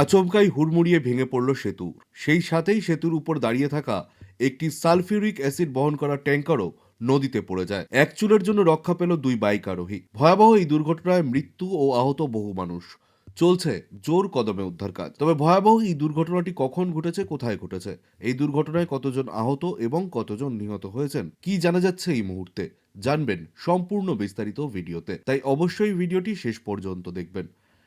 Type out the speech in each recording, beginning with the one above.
আচমকাই হুড়মুড়িয়ে ভেঙে পড়ল সেতু সেই সাথেই সেতুর উপর দাঁড়িয়ে থাকা একটি সালফিউরিক অ্যাসিড বহন করা ট্যাঙ্কারও নদীতে পড়ে যায়। এক চুলের জন্য রক্ষা পেল দুই বাইক আরোহী। ভয়াবহ এই দুর্ঘটনায় মৃত্যু ও আহত বহু মানুষ। চলছে জোর কদমে উদ্ধার কাজ। তবে ভয়াবহ এই দুর্ঘটনাটি কখন ঘটেছে, কোথায় ঘটেছে? এই দুর্ঘটনায় কতজন আহত এবং কতজন নিহত হয়েছেন? কি জানা যাচ্ছে এই মুহূর্তে? জানবেন সম্পূর্ণ বিস্তারিত ভিডিওতে। তাই অবশ্যই ভিডিওটি শেষ পর্যন্ত দেখবেন।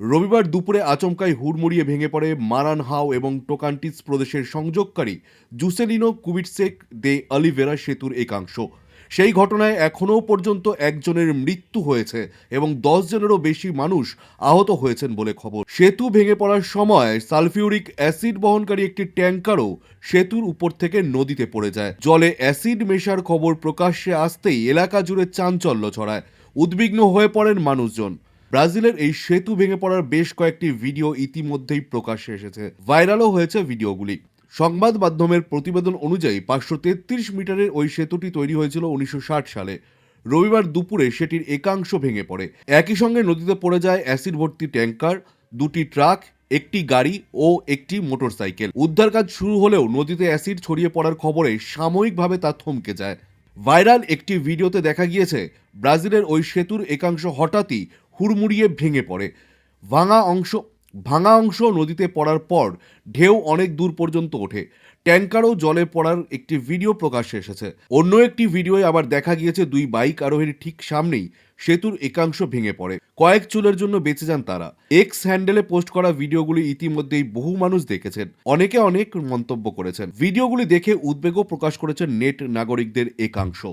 রবিবার দুপুরে আচমকাই হুড়মুড়িয়ে ভেঙে পড়ে মারানহাও এবং টোকান্টিস প্রদেশের সংযোগকারী জুসেলিনো কুবিটসেক দে অলিভেরা সেতুর একাংশ। সেই ঘটনায় এখনও পর্যন্ত একজনের মৃত্যু হয়েছে এবং দশ জনেরও বেশি মানুষ আহত হয়েছেন বলে খবর। সেতু ভেঙে পড়ার সময় সালফিউরিক অ্যাসিড বহনকারী একটি ট্যাঙ্কারও সেতুর উপর থেকে নদীতে পড়ে যায়। জলে অ্যাসিড মেশার খবর প্রকাশ্যে আসতেই এলাকা জুড়ে চাঞ্চল্য ছড়ায়। উদ্বিগ্ন হয়ে পড়েন মানুষজন। ব্রাজিলের এই সেতু ভেঙে পড়ার বেশ কয়েকটি ভিডিও ইতিমধ্যেই প্রকাশ্যে এসেছে। ভাইরালও হয়েছে ভিডিওগুলি। সংবাদ মাধ্যমের প্রতিবেদন অনুযায়ী পাঁচশো তেত্রিশ মিটারের ওই সেতুটি তৈরি হয়েছিল উনিশশো সালে। রবিবার দুপুরে সেটির একাংশ ভেঙে পড়ে। একই সঙ্গে নদীতে পড়ে যায় অ্যাসিড ভর্তি ট্যাঙ্কার, দুটি ট্রাক, একটি গাড়ি ও একটি মোটরসাইকেল। উদ্ধার কাজ শুরু হলেও নদীতে অ্যাসিড ছড়িয়ে পড়ার খবরে সাময়িকভাবে তা থমকে যায়। ভাইরাল একটি ভিডিওতে দেখা গিয়েছে, ব্রাজিলের ওই সেতুর একাংশ হঠাৎই হুড়মুড়িয়ে ভেঙে পড়ে। ভাঙা অংশ ভাঙা অংশ নদীতে পড়ার পর ঢেউ অনেক দূর পর্যন্ত ওঠে। ট্যাঙ্কারও জলে পড়ার একটি ভিডিও প্রকাশ্যে এসেছে। অন্য একটি ভিডিওয়ে আবার দেখা গিয়েছে দুই বাইক আরোহীর ঠিক সামনেই সেতুর একাংশ ভেঙে পড়ে। কয়েক চুলের জন্য বেঁচে যান তারা। এক্স হ্যান্ডেলে পোস্ট করা ভিডিওগুলি ইতিমধ্যেই বহু মানুষ দেখেছেন। অনেকে অনেক মন্তব্য করেছেন। ভিডিওগুলি দেখে উদ্বেগও প্রকাশ করেছেন নেট নাগরিকদের একাংশ।